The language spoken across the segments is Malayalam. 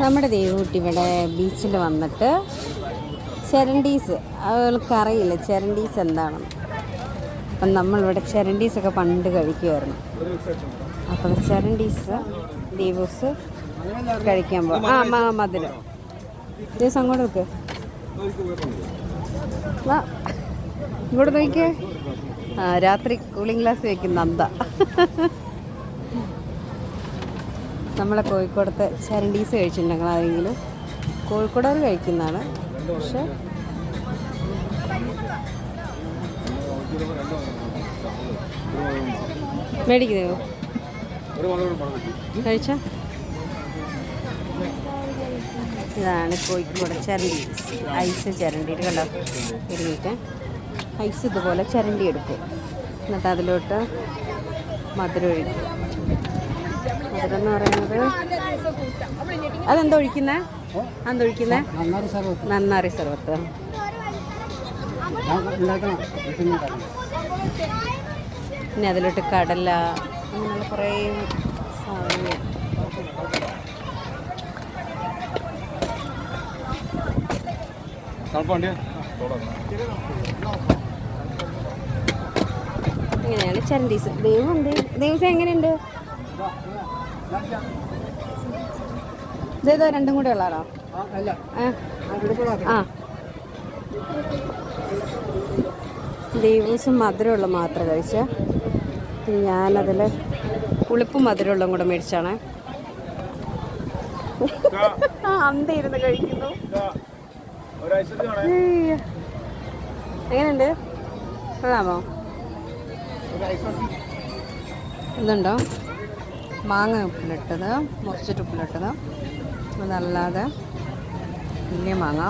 നമ്മുടെ ദേവൂട്ടി ഇവിടെ ബീച്ചിൽ വന്നിട്ട് ചെരണ്ടീസ്. അവൾക്കറിയില്ല ചെരണ്ടീസ് എന്താണെന്ന്? അപ്പം നമ്മളിവിടെ ചെരണ്ടീസൊക്കെ പണ്ട് കഴിക്കുമായിരുന്നു അപ്പം ചെരണ്ടീസ് ദേവൂസ് കഴിക്കാൻ പോകും ആ മാ മധുരം. ദിവസം അങ്ങോട്ട് വെക്ക് വാ. ഇങ്ങോട്ട് നോക്കിയേ രാത്രി കൂളിംഗ് ഗ്ലാസ് വെക്കുന്ന നന്ദ നമ്മളെ കോഴിക്കോടത്തെ ചരണ്ടീസ് കഴിച്ചിട്ടുണ്ടെങ്കിൽ ആരെങ്കിലും. കോഴിക്കോടവർ കഴിക്കുന്നതാണ്. പക്ഷെ മേടിക്കുന്നോ കഴിച്ച? ഇതാണ് കോഴിക്കോട് ചരണ്ടി ഐസ് ചരണ്ടിയിട്ട് കണ്ടോ? ഒരു ഐസ് ഇതുപോലെ ചരണ്ടി എടുക്കും. എന്നിട്ട് അതിലോട്ട് മധുരം ഒഴിക്കും. മധുരം എന്ന് പറയുന്നത്? അതെന്താ ഒഴിക്കുന്നേ? എന്താ ഒഴിക്കുന്നേ? സർവത്ത്. നന്നാറി സർവത്ത്. പിന്നെ അതിലോട്ട് കടല അങ്ങനെയുള്ള കുറേ സാധനങ്ങൾ. ഇങ്ങനെയാണ് ചരണ്ടീസ് ദൈവമുണ്ട്. ദൈവസം എങ്ങനെയുണ്ട്? ഇതേതോ രണ്ടും കൂടെ ഉള്ളതാണോ? ആ ദിവസം മധുരമുള്ള മാത്രം കഴിച്ച. ഞാനതിൽ പുളിപ്പും മധുരമുള്ളതും കൂടെ മേടിച്ചാണ്. ആ അന്ത ഇരുന്ന് കഴിക്കുന്നു. എങ്ങനെയുണ്ട്? കൊള്ളാമോ? ഇതുണ്ടോ? മാങ്ങ ഉപ്പിലിട്ടത് മുറിച്ചിട്ട് ഉപ്പിലിട്ടത്. അതല്ലാതെ വലിയ മാങ്ങ.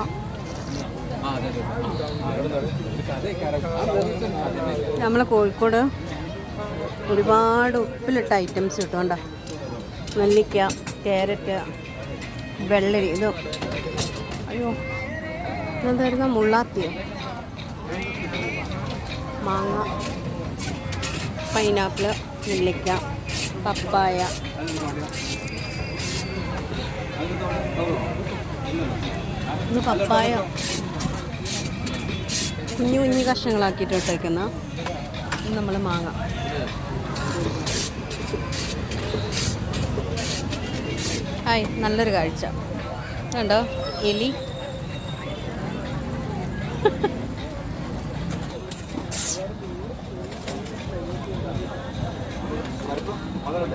നമ്മൾ കോഴിക്കോട് ഒരുപാട് ഉപ്പിലിട്ട ഐറ്റംസ് കിട്ടും കണ്ടോ നെല്ലിക്ക ക്യാരറ്റ് വെള്ളരി ഇത്. അയ്യോ ഇതെന്തായിരുന്നു? മുള്ളാത്തിയോ? മാങ്ങ പൈനാപ്പിൾ നെല്ലിക്ക. പപ്പായ. ഇത് പപ്പായ. കുഞ്ഞു കുഞ്ഞു കഷ്ണങ്ങളാക്കിയിട്ട് ഇട്ടേക്കുന്ന. നമ്മൾ മാങ്ങ. ഹായ് നല്ലൊരു കാഴ്ച. കണ്ടോ? എലി.